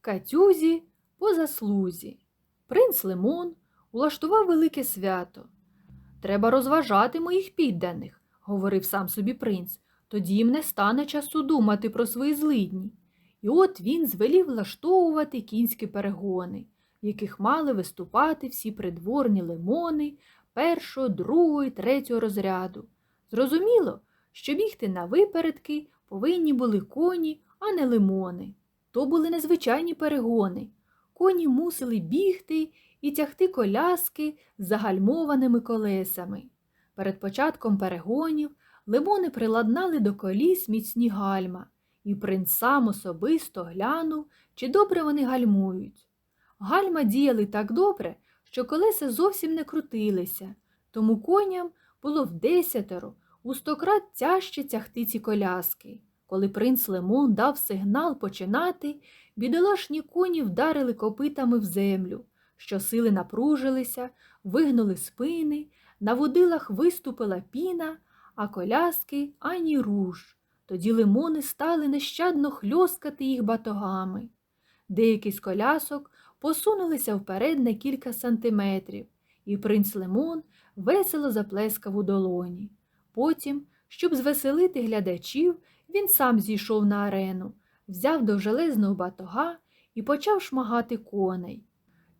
Катюзі по заслузі. Принц Лимон улаштував велике свято. Треба розважати моїх підданих, говорив сам собі принц, тоді їм не стане часу думати про свої злидні. І от він звелів влаштовувати кінські перегони, в яких мали виступати всі придворні лимони першого, другого і третього розряду. Зрозуміло, що бігти на випередки повинні були коні, а не лимони. То були незвичайні перегони. Коні мусили бігти і тягти коляски з загальмованими колесами. Перед початком перегонів лимони приладнали до коліс міцні гальма, і принц сам особисто глянув, чи добре вони гальмують. Гальма діяли так добре, що колеса зовсім не крутилися, тому коням було в десятеро, у стократ тяжче тягти ці коляски. Коли принц Лимон дав сигнал починати, бідолашні коні вдарили копитами в землю, щосили напружилися, вигнули спини, на водилах виступила піна, а коляски ані руш. Тоді лимони стали нещадно хльоскати їх батогами. Деякі з колясок посунулися вперед на кілька сантиметрів, і принц Лимон весело заплескав у долоні. Потім, щоб звеселити глядачів, він сам зійшов на арену, взяв довжелезного батога і почав шмагати коней.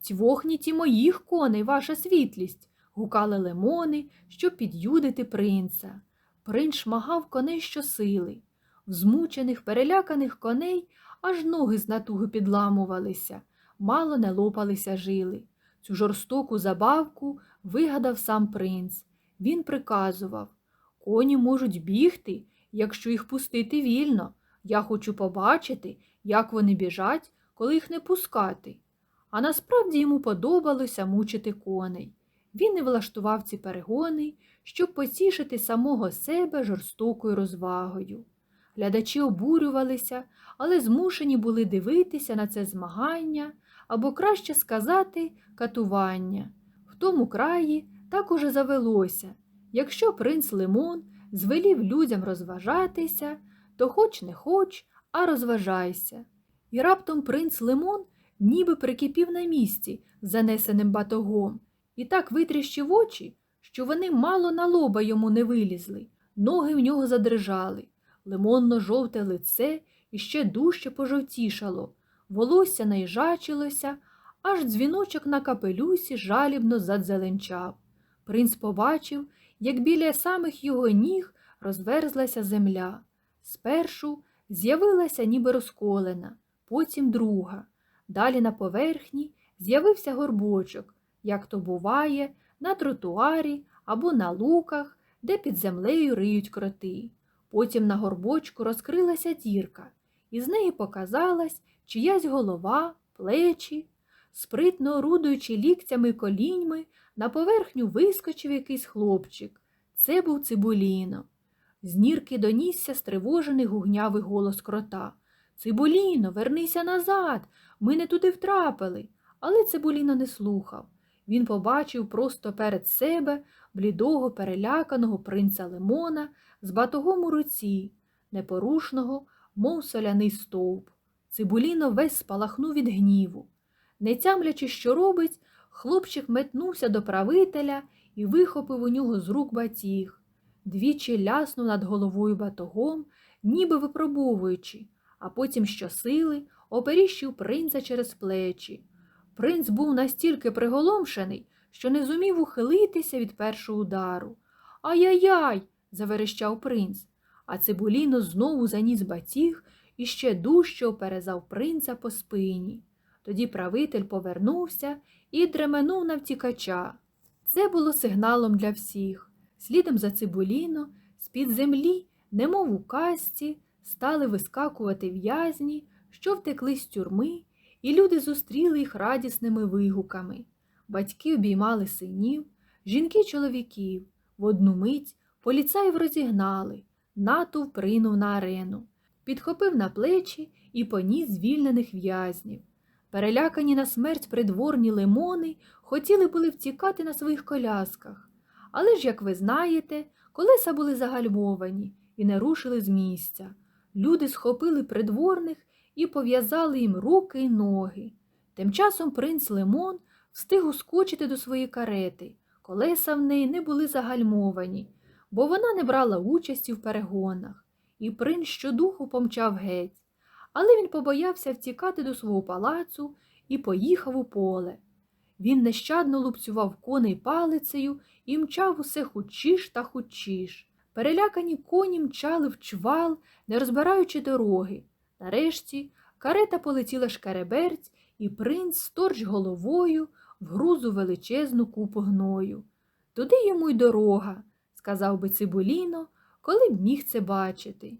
Цьвохніть і моїх коней, ваша світлість, гукали лимони, щоб під'юдити принца. Принц шмагав коней щосили. В змучених, переляканих коней аж ноги з натуги підламувалися, мало не лопалися жили. Цю жорстоку забавку вигадав сам принц. Він приказував Коні можуть бігти, якщо їх пустити вільно. Я хочу побачити, як вони біжать, коли їх не пускати. А насправді йому подобалося мучити коней. Він і влаштував ці перегони, щоб потішити самого себе жорстокою розвагою. Глядачі обурювалися, але змушені були дивитися на це змагання або, краще сказати, катування. В тому краї так уже завелося. Якщо принц Лимон звелів людям розважатися, то хоч не хоч, а розважайся. І раптом принц Лимон ніби прикипів на місці, занесеним батогом, і так витріщив очі, що вони мало на лоба йому не вилізли, ноги в нього задрижали, лимонно-жовте лице іще дужче пожовтішало, волосся наїжачилося, аж дзвіночок на капелюсі жалібно задзеленчав. Принц побачив, як біля самих його ніг розверзлася земля. Спершу з'явилася ніби розколена, потім друга. Далі на поверхні з'явився горбочок, як то буває, на тротуарі або на луках, де під землею риють кроти. Потім на горбочку розкрилася дірка, і з неї показалась чиясь голова, плечі. Спритно орудуючи ліктями коліньми, на поверхню вискочив якийсь хлопчик. Це був Цибуліно. З нірки донісся стривожений гугнявий голос крота. Цибуліно, вернися назад, ми не туди втрапили. Але Цибуліно не слухав. Він побачив просто перед себе блідого, переляканого принца Лимона з батогом у руці, непорушного, мов соляний стовп. Цибуліно весь спалахнув від гніву. Не тямлячи, що робить, хлопчик метнувся до правителя і вихопив у нього з рук батіг. Двічі ляснув над головою батогом, ніби випробовуючи, а потім щосили оперіщив принца через плечі. Принц був настільки приголомшений, що не зумів ухилитися від першого удару. Ай-яй-яй. заверещав принц, а Цибуліно знову заніс батіг і ще дужче оперезав принца по спині. Тоді правитель повернувся і дременув на втікача. Це було сигналом для всіх. Слідом за Цибуліно, з-під землі, немов у касті, стали вискакувати в'язні, що втекли з тюрми, і люди зустріли їх радісними вигуками. Батьки обіймали синів, жінки чоловіків. В одну мить поліцаїв розігнали, натовп прийнув на арену, підхопив на плечі і поніс звільнених в'язнів. Перелякані на смерть придворні лимони хотіли були втікати на своїх колясках. Але ж, як ви знаєте, колеса були загальмовані і не рушили з місця. Люди схопили придворних і пов'язали їм руки й ноги. Тим часом принц Лимон встиг ускочити до своєї карети. Колеса в неї не були загальмовані, бо вона не брала участі в перегонах, і принц щодуху помчав геть. Але він побоявся втікати до свого палацу і поїхав у поле. Він нещадно лупцював коней палицею і мчав усе хучіш та хучіш. Перелякані коні мчали в чвал, не розбираючи дороги. Нарешті карета полетіла шкереберць, і принц сторч головою в грузу величезну купу гною. Туди йому й дорога, сказав би Цибуліно, коли б міг це бачити.